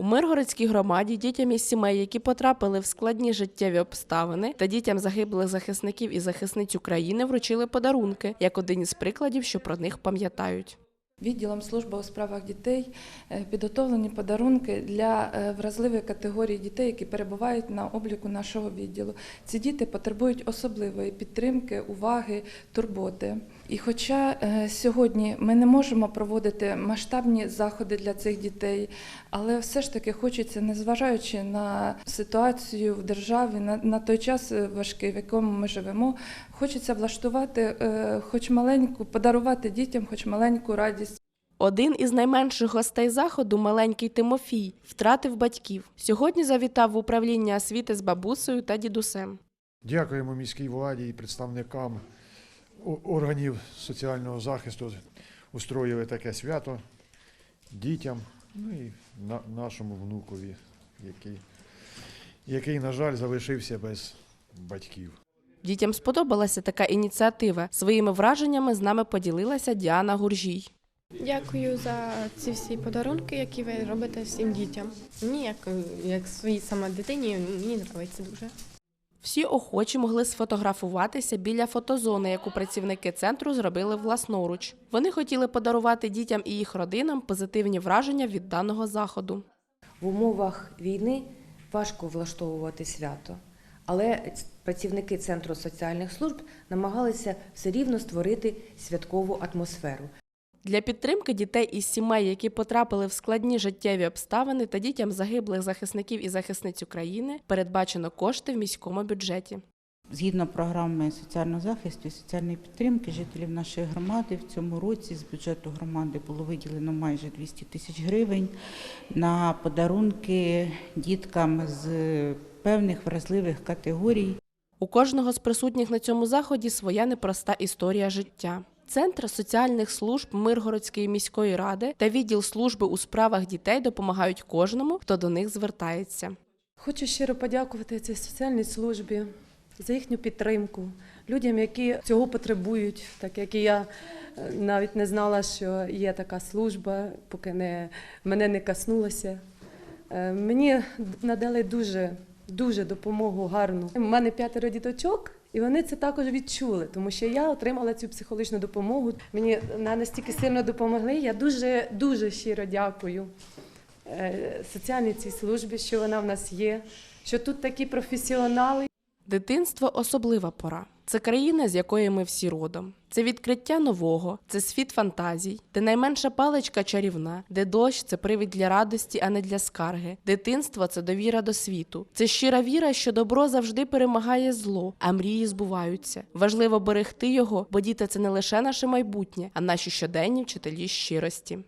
У Миргородській громаді дітям із сімей, які потрапили в складні життєві обставини, та дітям загиблих захисників і захисниць України вручили подарунки, як один із прикладів, що про них пам'ятають. Відділом служби у справах дітей е, підготовлені подарунки для е, вразливої категорії дітей, які перебувають на обліку нашого відділу. Ці діти потребують особливої підтримки, уваги, турботи. І хоча е, сьогодні ми не можемо проводити масштабні заходи для цих дітей, але все ж таки хочеться, незважаючи на ситуацію в державі, на, на той час е, важкий, в якому ми живемо, хочеться влаштувати, е, хоч маленьку, подарувати дітям, хоч маленьку радість. Один із найменших гостей заходу, маленький Тимофій, втратив батьків. Сьогодні завітав в управління освіти з бабусею та дідусем. Дякуємо міській владі і представникам органів соціального захисту. Устроїли таке свято дітям, ну і на, нашому внукові, який, який, на жаль, залишився без батьків. Дітям сподобалася така ініціатива. Своїми враженнями з нами поділилася Діана Гуржій. Дякую за ці всі подарунки, які ви робите всім дітям. Мені як, як своїй саме дитині, мені подобається дуже. Всі охочі могли сфотографуватися біля фотозони, яку працівники центру зробили власноруч. Вони хотіли подарувати дітям і їх родинам позитивні враження від даного заходу. В умовах війни важко влаштовувати свято, але працівники Центру соціальних служб намагалися все рівно створити святкову атмосферу. Для підтримки дітей із сімей, які потрапили в складні життєві обставини, та дітям загиблих захисників і захисниць України передбачено кошти в міському бюджеті. Згідно програми соціального захисту і соціальної підтримки жителів нашої громади, в цьому році з бюджету громади було виділено майже 200 тисяч гривень на подарунки діткам з певних вразливих категорій. У кожного з присутніх на цьому заході своя непроста історія життя. Центр соціальних служб Миргородської міської ради та відділ служби у справах дітей допомагають кожному, хто до них звертається. Хочу щиро подякувати цій соціальній службі за їхню підтримку, людям, які цього потребують, так як і я е, навіть не знала, що є така служба, поки не, мене не коснулося. Е, Мені надали дуже, дуже допомогу гарну. У мене п'ятеро діточок. І вони це також відчули, тому що я отримала цю психологічну допомогу. Мені настільки сильно допомогли. Я дуже дуже щиро дякую е, соціальній цій службі, що вона в нас є, що тут такі професіонали. Дитинство особлива пора. Це країна, з якої ми всі родом. Це відкриття нового, це світ фантазій, де найменша паличка чарівна, де дощ це привід для радості, а не для скарги. Дитинство це довіра до світу. Це щира віра, що добро завжди перемагає зло, а мрії збуваються. Важливо берегти його, бо діти це не лише наше майбутнє, а наші щоденні вчителі щирості.